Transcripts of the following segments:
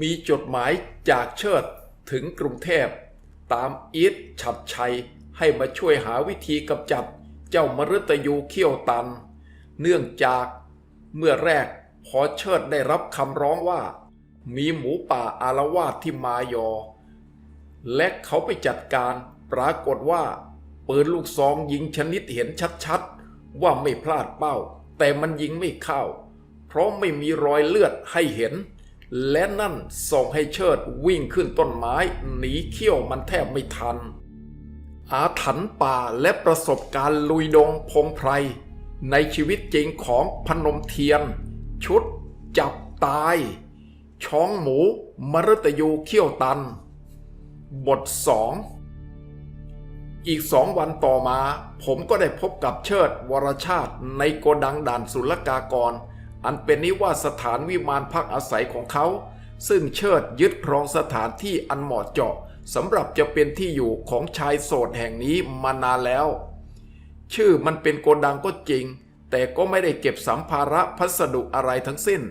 มีจดหมายจากเชิดถึงกรุงเทพ ตามอีทฉัดชัยให้มาช่วยหาวิธีกำจัดเจ้ามฤตยูเขี้ยวตัน เนื่องจากเมื่อแรกพอเชิดได้รับคำร้องว่า มีหมูป่าอารวาสที่มายอ และเขาไปจัดการปรากฏว่าปืนลูกซองยิงชนิดเห็นชัดๆ ว่าไม่พลาดเป้า แต่มันยิงไม่เข้า เพราะไม่มีรอยเลือดให้เห็น และนั่นส่งให้เชิดวิ่งขึ้นต้นไม้หนีเขี้ยวมันแทบไม่ทัน อาถรรพ์ป่าและประสบการณ์ลุยดงพงไพร ในชีวิตจริงของพนมเทียน ชุด จับตาย ช้องหมูมรตยูเขี้ยวตัน บทสองอีกสองวันต่อมา ผมก็ได้พบกับเชิดวรชาติในโกดังด่านศุลกากร อันเป็นนิวาสถานวิมานพักอาศัยของเขา ซึ่งเชิดยึดครองสถานที่อันเหมาะเจาะสำหรับจะเป็นที่อยู่ของชายโสดแห่งนี้มานานแล้ว ชื่อมันเป็นโกดังก็จริง แต่ก็ไม่ได้เก็บสัมภาระพัสดุอะไรทั้งสิ้น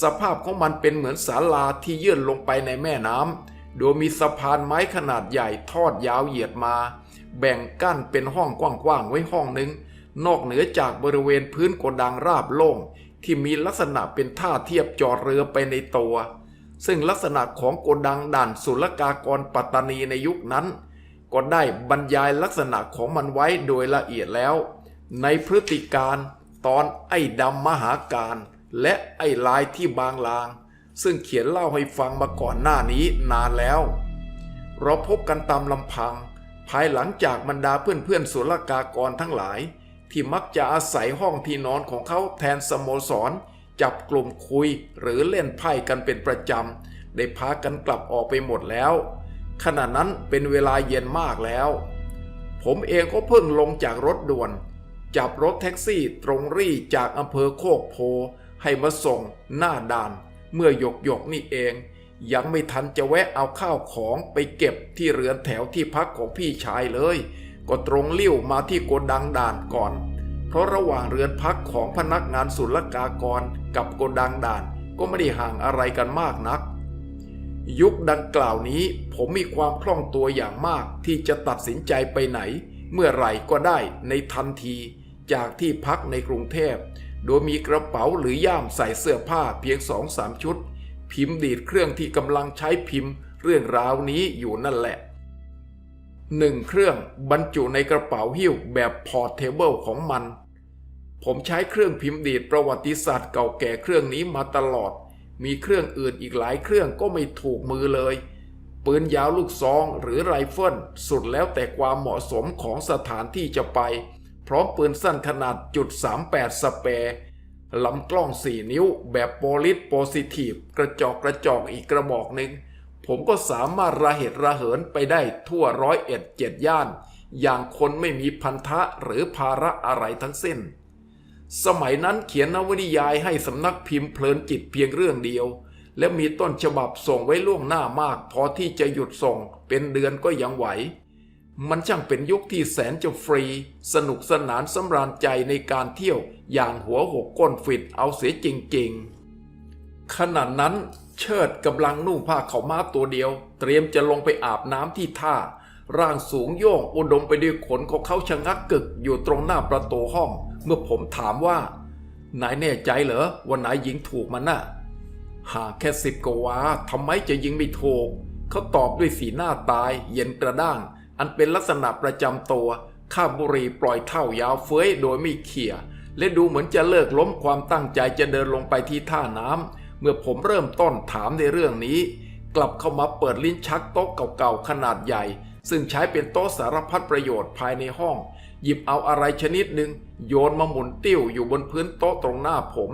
สภาพของมันเป็นเหมือนศาลาที่ยื่นลงไปในแม่น้ำโดยมีสะพานไม้ขนาดใหญ่ทอดยาวเหยียดมา แบ่งกั้นเป็นห้องกว้างๆไว้ห้องหนึ่งนอกเหนือจากบริเวณพื้นโกดังราบโล่ง ที่มีลักษณะเป็นท่าเทียบจอดเรือไปในตัว ซึ่งลักษณะของโกดังด่านศุลกากรปัตตานีในยุคนั้น ก็ได้บรรยายลักษณะของมันไว้โดยละเอียดแล้ว ในพฤติการตอนไอ้ดำมหาการ และไอ้ลายที่บางลาง ซึ่งเขียนเล่าให้ฟังมาก่อนหน้านี้นานแล้ว เราพบกันตามลำพัง ภายหลังจากบรรดาเพื่อนๆศุลกากรทั้งหลาย ที่มักจะอาศัยห้องที่นอนของเขาแทนสโมสร จับกลุ่มคุยหรือเล่นไพ่กันเป็นประจำ ได้พากันกลับออกไปหมดแล้ว ขณะนั้นเป็นเวลาเย็นมากแล้ว ผมเองก็เพิ่งลงจากรถด่วน จับรถแท็กซี่ตรงรี่จากอำเภอโคกโพ ให้มาส่งหน้าด่าน เมื่อหยกหยกนี่เอง ยังไม่ทันจะแวะเอาข้าวของไปเก็บที่เรือนแถวที่พักของพี่ชายเลย ก็ตรงเลี้ยวมาที่โกดังด่านก่อน เพราะระหว่างเรือนพักของพนักงานศุลกากรกับโกดังด่านก็ไม่ได้ห่างอะไรกันมากนัก ยุคดังกล่าวนี้ผมมีความคล่องตัวอย่างมากที่จะตัดสินใจไปไหน เมื่อไหร่ก็ได้ในทันทีจากที่พักในกรุงเทพ โดยมีกระเป๋าหรือย่ามใส่เสื้อผ้าเพียงสองสามชุด พิมพ์ดีดเครื่องที่กำลังใช้พิมพ์ เรื่องราวนี้อยู่นั่นแหละ หนึ่งเครื่องบรรจุในกระเป๋าหิ้วแบบพอร์ตเทเบิลของมัน ผมใช้เครื่องพิมพ์ดีดประวัติศาสตร์เก่าแก่เครื่องนี้มาตลอด มีเครื่องอื่นอีกหลายเครื่องก็ไม่ถูกมือเลย ปืนยาวลูกซองหรือไรเฟิลสุดแล้วแต่ความเหมาะสมของสถานที่จะไป พร้อมปืนสั้นขนาดจุด38สเปร์ลำกล้อง 4 นิ้วแบบโพลิสโพซิทีฟกระจอกกระจอกอีกกระบอกหนึ่ง ผมก็สามารถระเหตุระเหินไปได้ทั่วร้อยเอ็ดเจ็ดย่าน อย่างคนไม่มีพันธะหรือภาระอะไรทั้งสิ้น สมัยนั้นเขียนนวนิยายให้สำนักพิมพ์เพลินจิตเพียงเรื่องเดียว และมีต้นฉบับส่งไว้ล่วงหน้ามาก พอที่จะหยุดส่งเป็นเดือนก็ยังไหว มันช่างเป็นยุคที่แสนจะฟรี สนุกสนานสำราญใจในการเที่ยวอย่างหัวหกก้นฟิตเอาเสียจริงๆขณะนั้น เชิดกำลังนุ่งผ้าเขาม้าตัวเดียว เตรียมจะลงไปอาบน้ำที่ท่า ร่างสูงโย่งอุดมไปด้วยขนของเขาชะงักกึกอยู่ตรงหน้าประตูห้อง เมื่อผมถามว่านายแน่ใจเหรอว่านายยิงถูกมันน่ะหากแค่สิบกว่าทำไมจะยิงไม่ถูก เขาตอบด้วยสีหน้าตาย เย็นกระด้าง อันเป็นลักษณะประจำตัวข้าบุรีปล่อยเท่ายาวเฟ้ยโดยไม่เขี่ยและดูเหมือนจะเลิกล้มความตั้งใจจะเดินลงไปที่ท่าน้ำ เมื่อผมเริ่มต้นถามในเรื่องนี้ กลับเข้ามาเปิดลิ้นชักโต๊ะเก่าๆขนาดใหญ่ ซึ่งใช้เป็นโต๊ะสารพัดประโยชน์ภายในห้อง หยิบเอาอะไรชนิดหนึ่งโยนมาหมุนติ้วอยู่บนพื้นโต๊ะตรงหน้าผม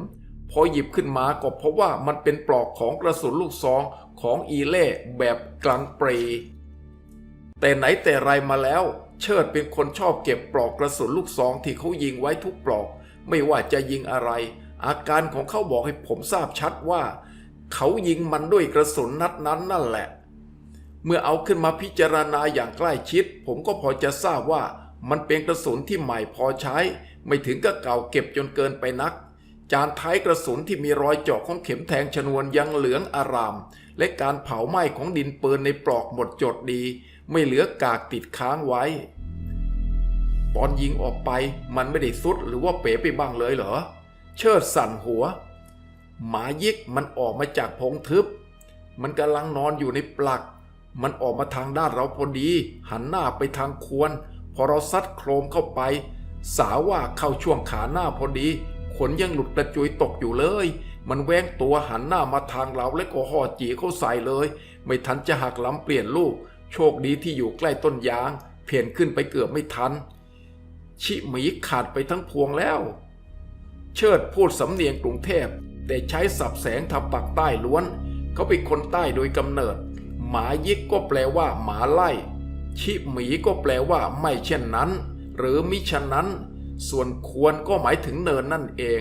พอหยิบขึ้นมาก็พบว่ามันเป็นปลอกของกระสุนลูกซองของอีเล่แบบกลางเปรแต่ไหนแต่ไรมาแล้ว เชิดเป็นคนชอบเก็บปลอกกระสุนลูกซองที่เขายิงไว้ทุกปลอก ไม่ว่าจะยิงอะไร อาการของเขาบอกให้ผมทราบชัดว่า เขายิงมันด้วยกระสุนนัดนั้นนั่นแหละ เมื่อเอาขึ้นมาพิจารณาอย่างใกล้ชิด ผมก็พอจะทราบว่ามันเป็นกระสุนที่ใหม่พอใช้ ไม่ถึงกับเก่าเก็บจนเกินไปนัก จานท้ายกระสุนที่มีรอยเจาะของเข็มแทงชนวนยังเหลืองอาราม และการเผาไหม้ของดินปืนในปลอกหมดจดดี ไม่เหลือกากติดค้างไว้ตอนยิงออกไปมันไม่ได้สุดหรือว่าเป๋ไปบ้างเลยเหรอ เชิดสั่นหัว หมายิกมันออกมาจากพงทึบ มันกำลังนอนอยู่ในปลัก มันออกมาทางด้านเราพอดี หันหน้าไปทางควร พอเราซัดโครมเข้าไป สาว่าเข้าช่วงขาหน้าพอดี ขนยังหลุดกระจุยตกอยู่เลย มันแหวงตัวหันหน้ามาทางเราและก็ห่อจีเข้าใส่เลย ไม่ทันจะหักล้ำเปลี่ยนลูก โชคดีที่อยู่ใกล้ต้นยาง เพียนขึ้นไปเกือบไม่ทัน ชิหมีขาดไปทั้งพวงแล้ว เชิดพูดสำเนียงกรุงเทพ แต่ใช้สับแสงทำปักใต้ล้วน เขาเป็นคนใต้โดยกำเนิด หมายิกก็แปลว่า หมาไล่ ชิหมีก็แปลว่า ไม่เช่นนั้น หรือมิฉะนั้น ส่วนควรก็หมายถึงเนินนั่นเอง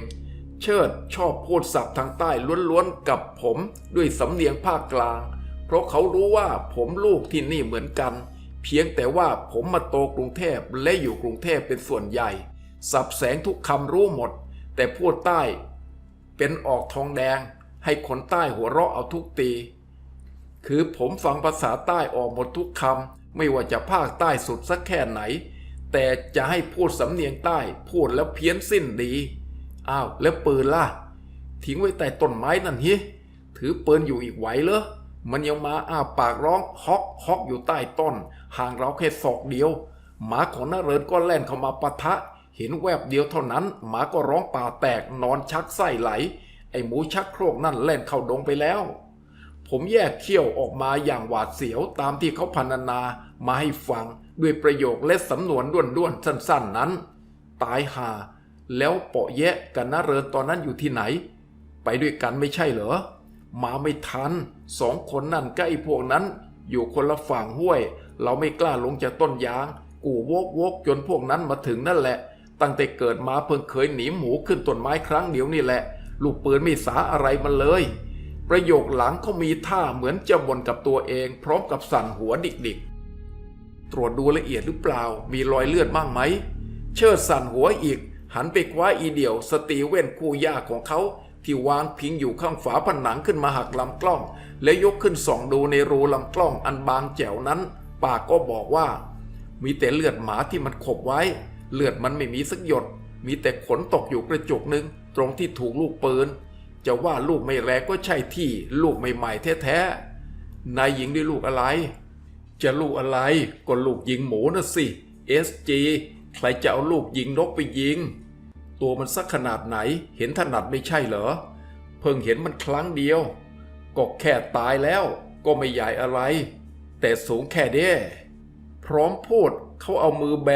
เชิดชอบพูดศัพท์ทางใต้ล้วนๆกับผมด้วยสำเนียงภาคกลาง เพราะเขารู้ว่าผมลูกที่นี่เหมือนกัน เพียงแต่ว่าผมมาโตกรุงเทพและอยู่กรุงเทพเป็นส่วนใหญ่ สับแสงทุกคำรู้หมด แต่พูดใต้เป็นออกทองแดงให้คนใต้หัวเราะเอาทุกตี คือผมฟังภาษาใต้ออกหมดทุกคำไม่ว่าจะภาคใต้สุดสักแค่ไหน แต่จะให้พูดสำเนียงใต้พูดแล้วเพี้ยนสิ้นดี อ้าวแล้วปืนล่ะ ทิ้งไว้ใต้ต้นไม้นั่นฮิถือปืนอยู่อีกไหวเหรอมันยังมาอ้าปากร้องฮอกฮอกอยู่ใต้ต้น ห่างเราแค่ศอกเดียว หมาของนาเรินก็แล่นเข้ามาปะทะ เห็นแวบเดียวเท่านั้น หมาก็ร้องป่าแตกนอนชักไส้ไหล ไอ้หมูชักโครกนั่นแล่นเข้าดงไปแล้ว ผมแยกเขี้ยวออกมาอย่างหวาดเสียวตามที่เขาพรรณนามาให้ฟังด้วยประโยคและสำนวนด้วนๆสั้นๆนั้น ตายหา แล้วเปาะแยะกันนาเรินตอนนั้นอยู่ที่ไหน ไปด้วยกันไม่ใช่เหรอ มาไม่ทันสองคนนั่นกับไอ้พวกนั้น อยู่คนละฝั่งห้วย เราไม่กล้าลงจากต้นยาง กูวกวกจนพวกนั้นมาถึงนั่นแหละ ตั้งแต่เกิดมาเพิ่งเคยหนีหมูขึ้นต้นไม้ครั้งเดียวนี่แหละ ลูกปืนไม่สาอะไรมันเลย ประโยคหลังเขามีท่าเหมือนจะบ่นกับตัวเอง พร้อมกับสั่นหัวดิกๆ ตรวจดูละเอียดหรือเปล่า มีรอยเลือดบ้างไหม เชิดสั่นหัวอีก หันไปคว้าอีเดี่ยว สตีเว่นคู่ยาของเขา ที่วางพิงอยู่ข้างฝาผนังขึ้นมาหักลำกล้อง และยกขึ้นส่องดูในรูลำกล้องอันบางแจ๋วนั้น ปากก็บอกว่า มีแต่เลือดหมาที่มันขบไว้ เลือดมันไม่มีสักหยด มีแต่ขนตกอยู่กระจุกนึง ตรงที่ถูกลูกปืน จะว่าลูกไม่แรงก็ใช่ที่ลูกใหม่ๆแท้ๆนายยิงได้ลูกอะไร จะลูกอะไรก็ลูกยิงหมูนะสิ SG ใครจะเอาลูกยิงนกไปยิง ตัวมันสักขนาดไหน เห็นถนัดไม่ใช่เหรอ เพิ่งเห็นมันครั้งเดียว ก็แค่ตายแล้ว ก็ไม่ใหญ่อะไร แต่สูงแค่เด้ พร้อมพูด เขาเอามือแบ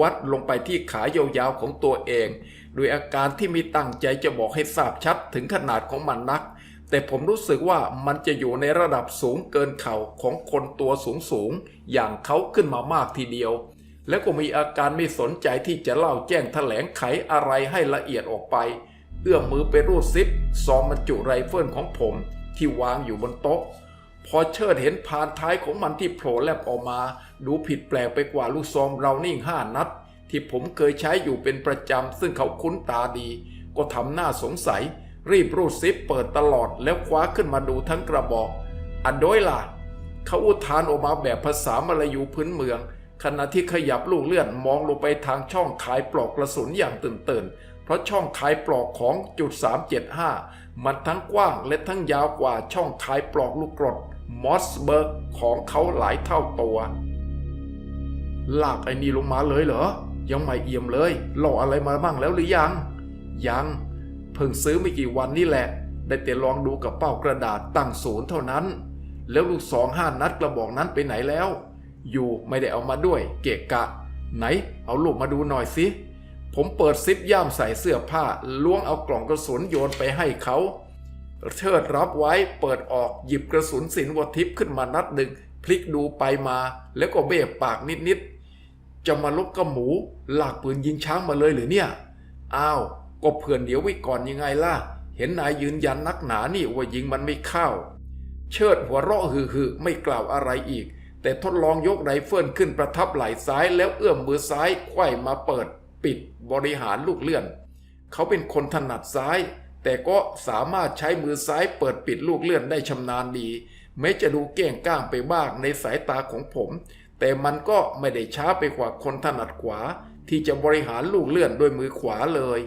วัดลงไปที่ขายาวๆของตัวเอง โดยอาการที่มีตั้งใจจะบอกให้ทราบชัดถึงขนาดของมันนัก แต่ผมรู้สึกว่ามันจะอยู่ในระดับสูงเกินเข่าของคนตัวสูงสูงๆอย่างเขาขึ้นมามากทีเดียว แล้วก็มีอาการไม่สนใจที่จะเล่าแจ้งแถลงไขอะไรให้ละเอียดออกไป เอื้อมมือไปรูดซิปซองบรรจุไรเฟิลของผมที่วางอยู่บนโต๊ะ พอเชิดเห็นผ่านท้ายของมันที่โผล่แลบออกมา ดูผิดแปลกไปกว่าลูกซองเรานิ่งห้านัด ที่ผมเคยใช้อยู่เป็นประจำซึ่งเขาคุ้นตาดี ก็ทำหน้าสงสัย รีบรูดซิปเปิดตลอดแล้วคว้าขึ้นมาดูทั้งกระบอกอันโดยล่ะ เขาอุทานออกมาแบบภาษามลายูพื้นเมือง ขณะที่ขยับลูกเลื่อนมองลงไปทางช่องขายปลอกกระสุนอย่างตื่นเต้นเพราะช่องขายปลอกของจุด375มันทั้งกว้างและทั้งยาวกว่าช่องขายปลอกลูกกรด มอสเบิร์กของเขาหลายเท่าตัว ลากไอ้นี่ลงมาเลยเหรอ ยังไม่เอี่ยมเลยหล่ออะไรมาบ้างแล้วหรือยัง ยัง เพิ่งซื้อไม่กี่วันนี่แหละ ได้แต่ลองดูกับเป้ากระดาษตั้งศูนย์เท่านั้น แล้วลูกสองห้านัดกระบอกนั้นไปไหนแล้ว อยู่ไม่ได้เอามาด้วย เกะกะ ไหน เอาลูกมาดูหน่อยสิผมเปิดซิปย่ามใส่เสื้อผ้าล้วงเอากล่องกระสุนโยนไปให้เขา เชิดรับไว้เปิดออกหยิบกระสุนสินวทิพย์ขึ้นมานัดหนึ่งพลิกดูไปมาแล้วก็เบ้ปากนิดๆจะมาลบกับหมู หลากปืนยิงช้างมาเลยหรือเนี่ย อ้าว ก็เผื่อนเดี๋ยวไว้ก่อนยังไงล่ะ เห็นนายยืนยันนักหนานี่ว่ายิงมันไม่เข้า เชิดหัวเราะฮือๆไม่กล่าวอะไรอีก แต่ทดลองยกไรเฟิลขึ้นประทับไหล่ซ้ายแล้วเอื้อมมือซ้ายไขว้มาเปิด ปิดบริหารลูกเลื่อน เขาเป็นคนถนัดซ้าย แต่ก็สามารถใช้มือซ้ายเปิดปิดลูกเลื่อนได้ชำนาญดีแม้จะดูเก้งก้างไปบ้างในสายตาของผม แต่มันก็ไม่ได้ช้าไปกว่าคนถนัดขวา ที่จะบริหารลูกเลื่อนด้วยมือขวาเลย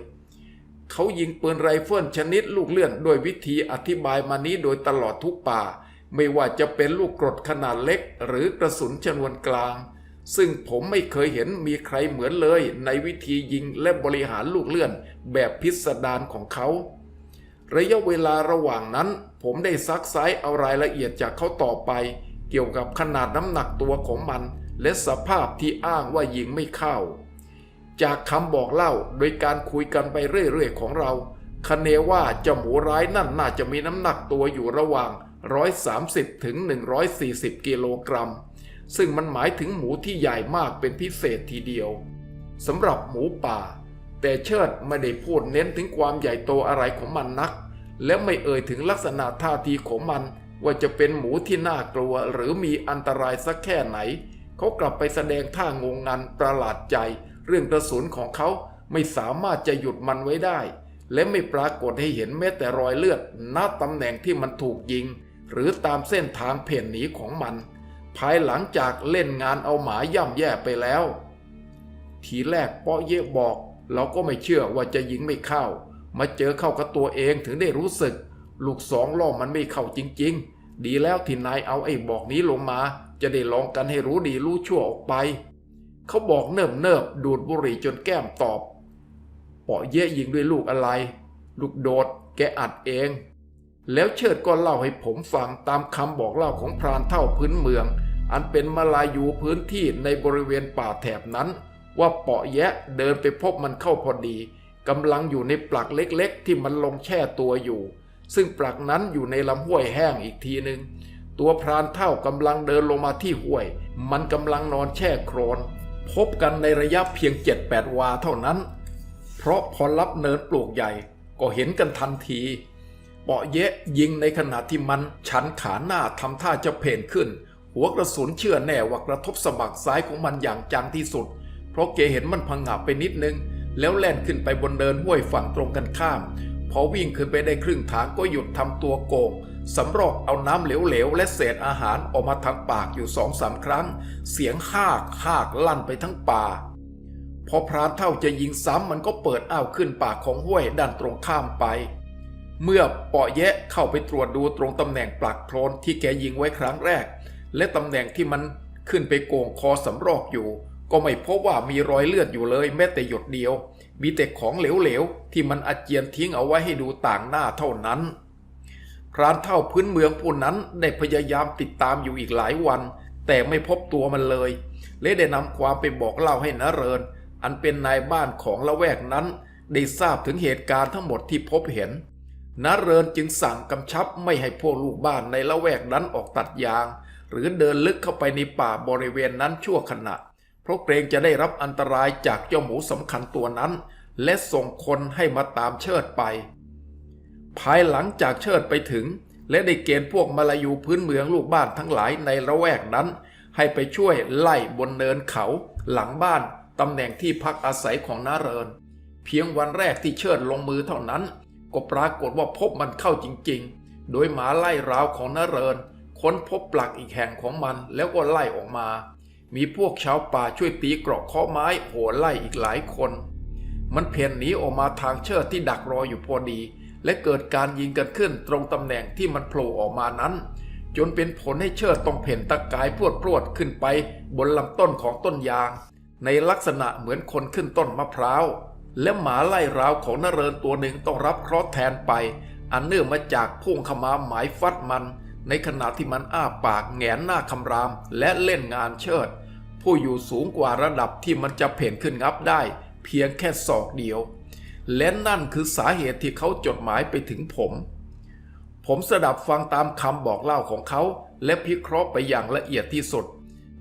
เขายิงปืนไรเฟิลชนิดลูกเลื่อนด้วยวิธีอธิบายมานี้โดยตลอดทุกป่า ไม่ว่าจะเป็นลูกกรดขนาดเล็ก หรือกระสุนชนวนกลาง ซึ่งผมไม่เคยเห็นมีใครเหมือนเลยในวิธียิงและบริหารลูกเลื่อนแบบพิสดารของเขา ระยะเวลาระหว่างนั้น ผมได้ซักไซเอารายละเอียดจากเขาต่อไป เกี่ยวกับขนาดน้ำหนักตัวของมัน และสภาพที่อ้างว่ายิงไม่เข้า จากคำบอกเล่าโดยการคุยกันไปเรื่อยๆของเราคเนว่าเจ้าหมูร้ายนั่นน่าจะมีน้ำหนักตัวอยู่ระหว่าง 130ถึง140 กิโลกรัม ซึ่งมันหมายถึงหมูที่ใหญ่มากเป็นพิเศษทีเดียวสำหรับหมูป่า แต่เชิดไม่ได้พูดเน้นถึงความใหญ่โตอะไรของมันนัก และไม่เอ่ยถึงลักษณะท่าทีของมัน ว่าจะเป็นหมูที่น่ากลัวหรือมีอันตรายสักแค่ไหน เขากลับไปแสดงท่างงงันประหลาดใจ เรื่องกระสุนของเขาไม่สามารถจะหยุดมันไว้ได้ และไม่ปรากฏให้เห็นแม้แต่รอยเลือดณตำแหน่งที่มันถูกยิง หรือตามเส้นทางเพ่นหนีของมัน ภายหลังจากเล่นงานเอาหมาย่ำแย่ไปแล้ว ทีแรกเปาะเยะบอก เราก็ไม่เชื่อว่าจะยิงไม่เข้า มาเจอเข้ากับตัวเองถึงได้รู้สึก ลูกสองล่อมันไม่เข้าจริง ๆ ดีแล้วที่นายเอาไอ้บอกนี้ลงมา จะได้ลองกันให้รู้ดีรู้ชั่วออกไป เขาบอกเนิบเนิบดูดบุหรี่จนแก้มตอบเปาะเยะยิงด้วยลูกอะไร ลูกโดด แกอัดเอง แล้วเชิดก็เล่าให้ผมฟังตามคำบอกเล่าของพรานเท่าพื้นเมือง อันเป็นมาลายูพื้นที่ในบริเวณป่าแถบนั้น ว่าเปาะแยะเดินไปพบมันเข้าพอดีกำลังอยู่ในปลักเล็กๆ ที่มันลงแช่ตัวอยู่ ซึ่งปลักนั้นอยู่ในลำห้วยแห้งอีกทีหนึ่งตัวพรานเท่ากำลังเดินลงมาที่ห้วย มันกำลังนอนแช่โครน พบกันในระยะเพียง7-8วาเท่านั้น เพราะพอรับเนินปลูกใหญ่ก็เห็นกันทันทีเปาะเยะยิงในขณะที่มันชันขาหน้าทำท่าจะเพ่นขึ้น หัวกระสุนเชื่อแน่ว่ากระทบสะบักซ้ายของมันอย่างจังที่สุด เพราะเกเห็นมันพังงาบไปนิดนึง แล้วแล่นขึ้นไปบนเดินห้วยฝั่งตรงกันข้าม พอวิ่งขึ้นไปได้ครึ่งทางก็หยุดทำตัวโกงสำรอกเอาน้ำเหลวๆ และเศษอาหารออกมาทางปากอยู่สองสามครั้ง เสียงหากหากลั่นไปทั้งป่า พอพรานเท่าจะยิงซ้ำมันก็เปิดอ้าวขึ้นปากของห้วยด้านตรงข้ามไป เมื่อเปาะแยะเข้าไปตรวจดูตรงตำแหน่งปลักโคลนที่แกยิงไว้ครั้งแรก และตำแหน่งที่มันขึ้นไปโกงคอสำรอกอยู่ ก็ไม่พบว่ามีรอยเลือดอยู่เลยแม้แต่หยดเดียว มีแต่ของเหลวๆที่มันอาเจียนทิ้งเอาไว้ให้ดูต่างหน้าเท่านั้น พรานเท่าพื้นเมืองผู้นั้นได้พยายามติดตามอยู่อีกหลายวัน แต่ไม่พบตัวมันเลย และได้นำความไปบอกเล่าให้นเริน อันเป็นนายบ้านของละแวกนั้น ได้ทราบถึงเหตุการณ์ทั้งหมดที่พบเห็นนเรินจึงสั่งกำชับไม่ให้พวกลูกบ้านในละแวกนั้นออกตัดยาง หรือเดินลึกเข้าไปในป่าบริเวณนั้นชั่วขณะ เพราะเกรงจะได้รับอันตรายจากเจ้าหมูสำคัญตัวนั้น และส่งคนให้มาตามเชิดไป ภายหลังจากเชิดไปถึง และได้เกณฑ์พวกมาลายูพื้นเมืองลูกบ้านทั้งหลายในละแวกนั้น ให้ไปช่วยไล่บนเนินเขา หลังบ้านตำแหน่งที่พักอาศัยของนาเริน เพียงวันแรกที่เชิดลงมือเท่านั้น ก็ปรากฏว่าพบมันเข้าจริงๆ โดยหมาไล่ราวของนาเรินค้นพบปลักอีกแห่งของมันแล้วก็ไล่ออกมา มีพวกชาวป่าช่วยตีเกราะข้อไม้โหไล่อีกหลายคน มันเพ่นหนีออกมาทางเชิดที่ดักรออยู่พอดี และเกิดการยิงกันขึ้นตรงตำแหน่งที่มันโผล่ออกมานั้น จนเป็นผลให้เชิดต้องเพ่นตะกายพรวดพรวดขึ้นไป บนลำต้นของต้นยาง ในลักษณะเหมือนคนขึ้นต้นมะพร้าวและหมาไล่ราวของนเรินตัวหนึ่งต้องรับเคราะห์แทนไป อันเนื่องมาจากพุ่งเข้ามาหมายฟัดมัน ในขณะที่มันอ้าปากแงนหน้าคำรามและเล่นงานเชิด ผู้อยู่สูงกว่าระดับที่มันจะเพ่นขึ้นงับได้ เพียงแค่ศอกเดียว และนั่นคือสาเหตุที่เขาจดหมายไปถึงผม ผมสดับฟังตามคำบอกเล่าของเขา และพิเคราะห์ไปอย่างละเอียดที่สุด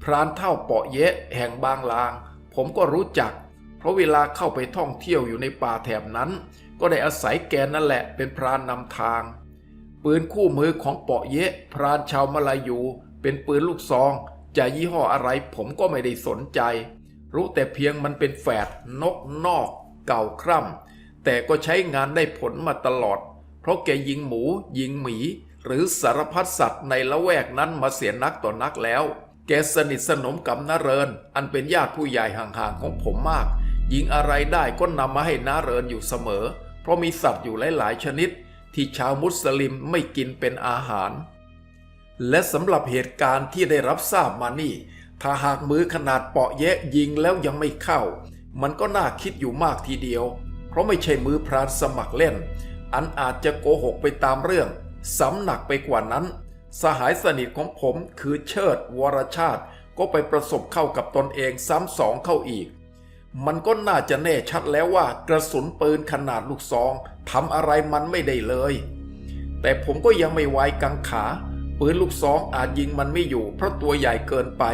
พรานเท่าเปาะเยะแห่งบางลาง ผมก็รู้จัก เพราะเวลาเข้าไปท่องเที่ยวอยู่ในป่าแถบนั้น ก็ได้อาศัยแกนั่นแหละเป็นพรานนำทาง ปืนคู่มือของเปาะเยะ พรานชาวมาลายู เป็นปืนลูกซอง จะยี่ห้ออะไรผมก็ไม่ได้สนใจ รู้แต่เพียงมันเป็นแฝดนกนอก เก่าคร่ำแต่ก็ใช้งานได้ผลมาตลอด เพราะแกยิงหมู ยิงหมี หรือสารพัดสัตว์ในละแวกนั้นมาเสียนักต่อนักแล้ว แกสนิทสนมกับนาเริน อันเป็นญาติผู้ใหญ่ห่างๆของผมมาก ยิงอะไรได้ก็นำมาให้นาเรินอยู่เสมอ เพราะมีสัตว์อยู่หลายๆชนิด ที่ชาวมุสลิมไม่กินเป็นอาหาร และสำหรับเหตุการณ์ที่ได้รับทราบมานี่ ถ้าหากมือขนาดเปาะแยะยิงแล้วยังไม่เข้า มันก็น่าคิดอยู่มากทีเดียว เพราะไม่ใช่มือพรานสมัครเล่น อันอาจจะโกหกไปตามเรื่องสำหนักไปกว่านั้น สหายสนิทของผมคือเชิดวรชาติ ก็ไปประสบเข้ากับตนเองซ้ำสองเข้าอีก มันก็น่าจะแน่ชัดแล้วว่ากระสุนปืนขนาดลูกซองทำอะไรมันไม่ได้เลย แต่ผมก็ยังไม่ไว้กังขา ปืนลูกซองอาจยิงมันไม่อยู่ เพราะตัวใหญ่เกินไป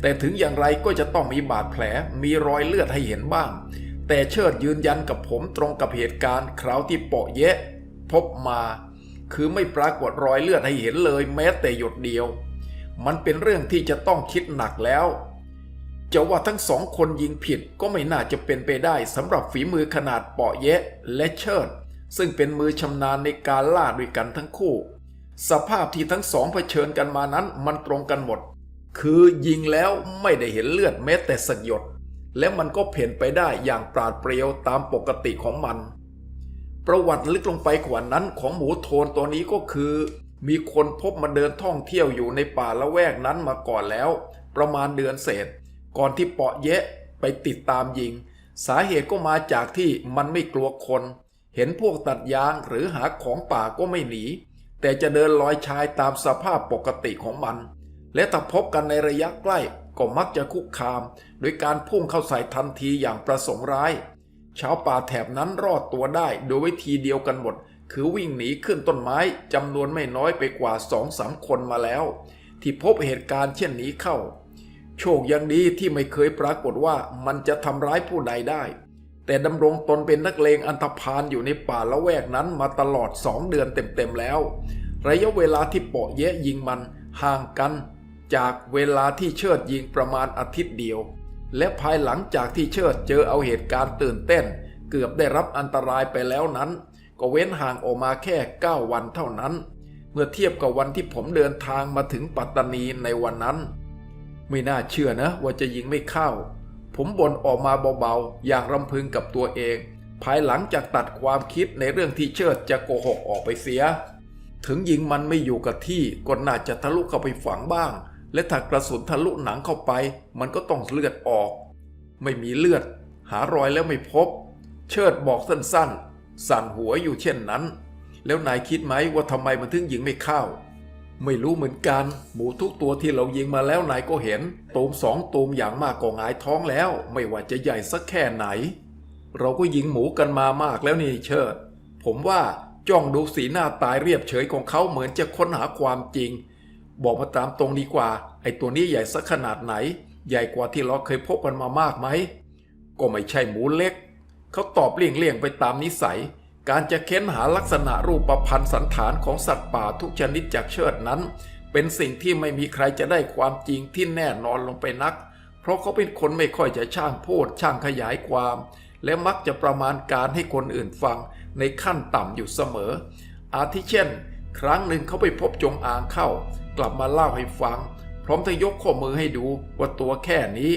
แต่ถึงอย่างไรก็จะต้องมีบาดแผลมีรอยเลือดให้เห็นบ้าง แต่เชิดยืนยันกับผมตรงกับเหตุการณ์คราวที่เปาะแยะ พบมา คือไม่ปรากฏรอยเลือดให้เห็นเลยแม้แต่หยดเดียว มันเป็นเรื่องที่จะต้องคิดหนักแล้ว จะว่าทั้งสองคนยิงผิดก็ไม่น่าจะเป็นไปได้สำหรับฝีมือขนาดเปาะแยะและเชิด ซึ่งเป็นมือชำนาญในการล่าด้วยกันทั้งคู่ สภาพที่ทั้งสองเผชิญกันมานั้นมันตรงกันหมด คือยิงแล้วไม่ได้เห็นเลือดแม้แต่สักหยด และมันก็เพ่นไปได้อย่างปราดเปรียวตามปกติของมัน ประวัติลึกลงไปกว่านั้นของหมูโทนตัวนี้ก็คือ มีคนพบมาเดินท่องเที่ยวอยู่ในป่าละแวกนั้นมาก่อนแล้ว ประมาณเดือนเศษ ก่อนที่เปาะแยะไปติดตามยิง สาเหตุก็มาจากที่มันไม่กลัวคน เห็นพวกตัดยางหรือหาของป่าก็ไม่หนี แต่จะเดินลอยชายตามสภาพปกติของมัน และถ้าพบกันในระยะใกล้ก็มักจะคุกคาม โดยการพุ่งเข้าใส่ทันทีอย่างประสงค์ร้ายชาวป่าแถบนั้นรอดตัวได้โดยวิธีเดียวกันหมด คือวิ่งหนีขึ้นต้นไม้จำนวนไม่น้อยไปกว่าสองสามคนมาแล้ว ที่พบเหตุการณ์เช่นนี้เข้า โชคยังดีที่ไม่เคยปรากฏว่ามันจะทำร้ายผู้ใดได้ แต่ดำรงตนเป็นนักเลงอันธพาลอยู่ในป่าละแวกนั้นมาตลอดสองเดือนเต็มๆแล้ว ระยะเวลาที่เปาะแยะยิงมันห่างกัน จากเวลาที่เชิดยิงประมาณอาทิตย์เดียว และภายหลังจากที่เชิดเจอเอาเหตุการณ์ตื่นเต้น เกือบได้รับอันตรายไปแล้วนั้น ก็เว้นห่างออกมาแค่ 9 วันเท่านั้น เมื่อเทียบกับวันที่ผมเดินทางมาถึงปัตตานีในวันนั้น ไม่น่าเชื่อนะว่าจะยิงไม่เข้า ผมบ่นออกมาเบาๆ อย่างรำพึงกับตัวเอง ภายหลังจากตัดความคิดในเรื่องที่เชิดจะโกหกออกไปเสีย ถึงยิงมันไม่อยู่กับที่ก็น่าจะทะลุเข้าไปฝังบ้าง และถ้ากระสุนทะลุหนังเข้าไป มันก็ต้องเลือดออก ไม่มีเลือด หารอยแล้วไม่พบ เชิดบอกสั้นๆ สั่นหัวอยู่เช่นนั้น แล้วนายคิดไหมว่าทำไมมันถึงยิงไม่เข้า ไม่รู้เหมือนกัน หมูทุกตัวที่เรายิงมาแล้วนายก็เห็นตูมสองตูมอย่างมากก็หงายท้องแล้ว ไม่ว่าจะใหญ่สักแค่ไหน เราก็ยิงหมูกันมามากแล้วนี่เชิด ผมว่าจ้องดูสีหน้าตายเรียบเฉยของเขาเหมือนจะค้นหาความจริง บอกมาตามตรงดีกว่า ไอ้ตัวนี้ใหญ่สักขนาดไหน ใหญ่กว่าที่เราเคยพบกันมามากไหมก็ไม่ใช่หมูเล็ก เขาตอบเลี่ยงๆไปตามนิสัย การจะเค้นหาลักษณะรูปพันธ์สันฐานของสัตว์ป่าทุกชนิดจากเชิดนั้น เป็นสิ่งที่ไม่มีใครจะได้ความจริงที่แน่นอนลงไปนัก เพราะเขาเป็นคนไม่ค่อยจะช่างพูดช่างขยายความ และมักจะประมาณการให้คนอื่นฟังในขั้นต่ำอยู่เสมอ อาทิเช่น ครั้งหนึ่งเขาไปพบจงอางเข้า กลับมาเล่าให้ฟัง พร้อมทั้งยกข้อมือให้ดูว่าตัวแค่นี้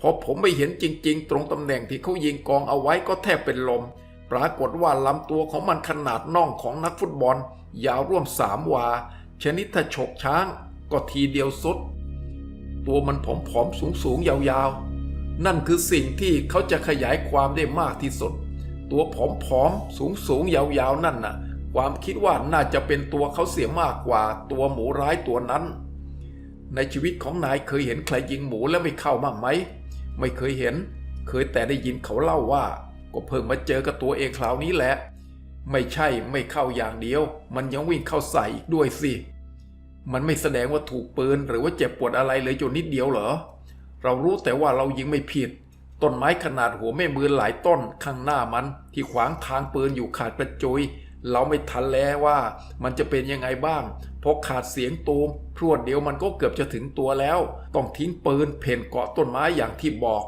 พอผมไม่เห็นจริง ๆ ตรงตำแหน่งที่เขายิงกองเอาไว้ก็แทบเป็นลม ปรากฏว่าลำตัวของมันขนาดน่องของนักฟุตบอล ยาวร่วมสามวา ชนิดถ้าฉกช้างก็ทีเดียวสุด ตัวมันผอมๆสูงๆ ยาวๆ นั่นคือสิ่งที่เขาจะขยายความได้มากที่สุด ตัวผอมๆ สูงๆ ยาวๆ นั่นน่ะ ความคิดว่าน่าจะเป็นตัวเขาเสียมากกว่าตัวหมูร้ายตัวนั้น ในชีวิตของนายเคยเห็นใครยิงหมูแล้วไม่เข้าบ้างไหม ไม่เคยเห็น เคยแต่ได้ยินเขาเล่าว่า ก็เพิ่งมาเจอกับตัวเองคราวนี้แหละ ไม่ใช่ไม่เข้าอย่างเดียว มันยังวิ่งเข้าใส่อีกด้วยสิ มันไม่แสดงว่าถูกปืนหรือว่าเจ็บปวดอะไรเลยจนนิดเดียวเหรอ เรารู้แต่ว่าเรายิงไม่ผิด ต้นไม้ขนาดหัวแม่มือหลายต้นข้างหน้ามัน ที่ขวางทางปืนอยู่ขาดกระจุยเราไม่ทันแล้วว่ามันจะเป็นยังไงบ้างเพราะขาดเสียงตูมพรวดเดียวมันก็เกือบจะถึงตัวแล้ว ต้องทิ้งปืนเพ่นเกาะต้นไม้อย่างที่บอก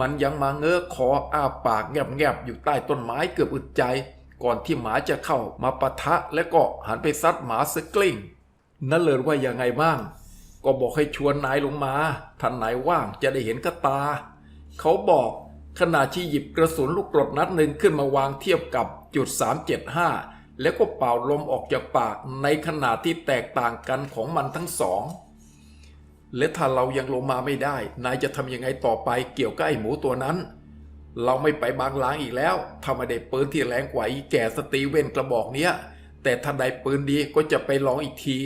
มันยังมาเงื้อคออ้าปากแงบๆอยู่ใต้ต้นไม้เกือบอึดใจ ก่อนที่หมาจะเข้ามาปะทะและก็หันไปซัดหมาสกลิ้งนั่นเลยว่ายังไงบ้าง ก็บอกให้ชวนนายลงมาท่านนายว่างจะได้เห็นกระตา เขาบอกขณะที่หยิบกระสุนลูกกรดนัดหนึ่งขึ้นมาวางเทียบกับจุด 375 แล้วก็เป่าลมออกจากปากในขณะที่แตกต่างกันของมันทั้งสอง และถ้าเรายังลงมาไม่ได้ นายจะทำยังไงต่อไปเกี่ยวกับไอ้หมูตัวนั้น เราไม่ไปบางล้างอีกแล้วถ้าไม่ได้ปืนที่แรงกว่าอีแก่สตีเวนกระบอกเนี้ย แต่ถ้าได้ปืนดีก็จะไปลองอีกที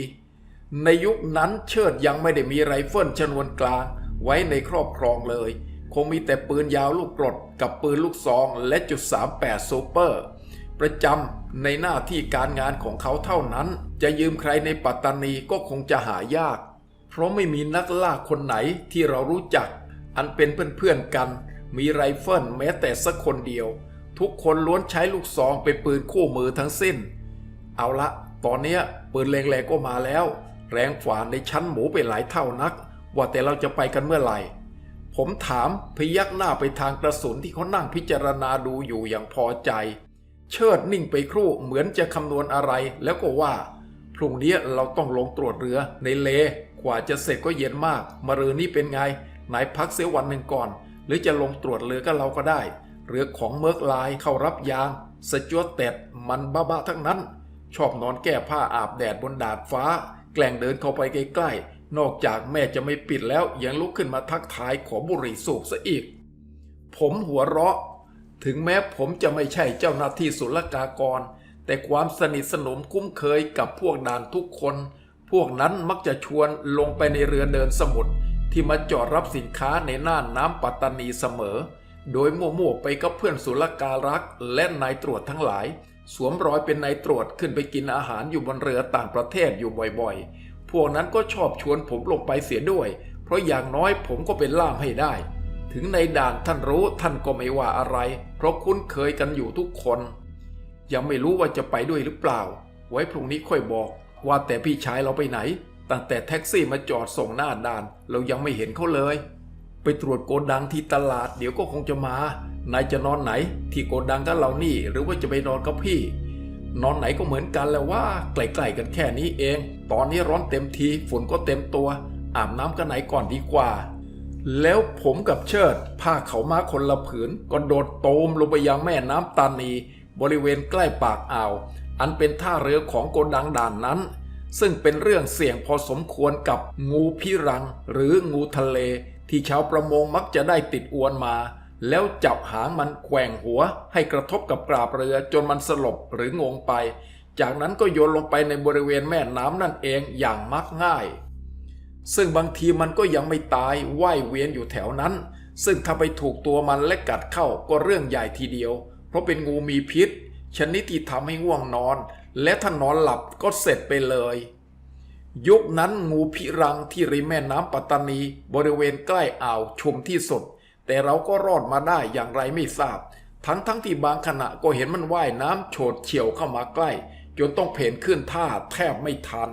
ในยุคนั้นเชิดยังไม่ได้มีไรเฟิลชนวนกลางไว้ในครอบครองเลย คงมีแต่ปืนยาวลูกกรดกับปืนลูกซองและจุด38ซูเปอร์ประจำในหน้าที่การงานของเขาเท่านั้น จะยืมใครในปัตตานีก็คงจะหายาก เพราะไม่มีนักล่าคนไหนที่เรารู้จัก อันเป็นเพื่อนๆกัน มีไรเฟิลแม้แต่สักคนเดียว ทุกคนล้วนใช้ลูกซองเป็นปืนคู่มือทั้งสิ้น เอาละ ตอนนี้ปืนแรงๆก็มาแล้ว แรงฝ่าในชั้นหมูไปหลายเท่านัก ว่าแต่เราจะไปกันเมื่อไหร่ ผมถามพยักหน้าไปทางกระสุนที่เขานั่งพิจารณาดูอยู่อย่างพอใจ เชิดนิ่งไปครู่เหมือนจะคำนวณอะไรแล้วก็ว่า รุ่งนี้เราต้องลงตรวจเรือในเล กว่าจะเสร็จก็เย็นมาก มารืนนี้เป็นไง ไหนพักเสียวันหนึ่งก่อน หรือจะลงตรวจเรือก็เราก็ได้ เรือของเมิร์กไลน์เข้ารับยาง สจวตเต็ดมันบ้าๆทั้งนั้น ชอบนอนแก้ผ้าอาบแดดบนดาดฟ้า แกล้งเดินเข้าไปใกล้ๆ นอกจากแม่จะไม่ปิดแล้วยังลุกขึ้นมาทักทายขอบุหรี่สูบซะอีก ผมหัวเราะ ถึงแม้ผมจะไม่ใช่เจ้าหน้าที่ศุลกากร แต่ความสนิทสนมคุ้มเคยกับพวกด่านทุกคน พวกนั้นมักจะชวนลงไปในเรือเดินสมุทรที่มาจอดรับสินค้าในน่านน้ำปัตตานีเสมอ โดยมั่วๆไปกับเพื่อนศุลการักษ์และนายตรวจทั้งหลาย สวมรอยเป็นนายตรวจขึ้นไปกินอาหารอยู่บนเรือต่างประเทศอยู่บ่อยๆ พวกนั้นก็ชอบชวนผมลงไปเสียด้วย เพราะอย่างน้อยผมก็เป็นล่ามให้ได้ ถึงในด่านท่านรู้ท่านก็ไม่ว่าอะไร เพราะคุ้นเคยกันอยู่ทุกคน ยังไม่รู้ว่าจะไปด้วยหรือเปล่า ไว้พรุ่งนี้ค่อยบอก ว่าแต่พี่ชายเราไปไหน ตั้งแต่แท็กซี่มาจอดส่งหน้าด่าน เรายังไม่เห็นเขาเลย ไปตรวจโกดังที่ตลาดเดี๋ยวก็คงจะมานายจะนอนไหน ที่โกดังกับเรานี่ หรือว่าจะไปนอนกับพี่ นอนไหนก็เหมือนกันแหล้วว่าใกล้ๆกันแค่นี้เอง ตอนนี้ร้อนเต็มทีฝนก็เต็มตัว อาบน้ำกันไหนก่อนดีกว่า แล้วผมกับเชิดผ้าเขามาคนละผืนก็โดดโตมลงไปยังแม่น้ำตานี บริเวณใกล้ปากอ่าว อันเป็นท่าเรือของโกดังด่านนั้น ซึ่งเป็นเรื่องเสี่ยงพอสมควรกับงูพิรัง หรืองูทะเล ที่ชาวประมงมักจะได้ติดอวนมา แล้วจับหางมันแกว่งหัว ให้กระทบกับกราบเรือจนมันสลบหรืองงไป จากนั้นก็โยนลงไปในบริเวณแม่น้ำนั่นเองอย่างมักง่าย ซึ่งบางทีมันก็ยังไม่ตายว่ายเวียนอยู่แถวนั้น ซึ่งถ้าไปถูกตัวมันและกัดเข้าก็เรื่องใหญ่ทีเดียว เพราะเป็นงูมีพิษ ชนิดที่ทำให้ง่วงนอน และถ้านอนหลับก็เสร็จไปเลย ยุคนั้นงูพิรังที่ริมแม่น้ำปัตตานีบริเวณใกล้อ่าวชุมที่สุด แต่เราก็รอดมาได้อย่างไรไม่ทราบ ทั้งทั้งที่บางขณะก็เห็นมันว่ายน้ำโฉดเฉี่ยวเข้ามาใกล้ จนต้องเพนขึ้นท่าแทบไม่ทัน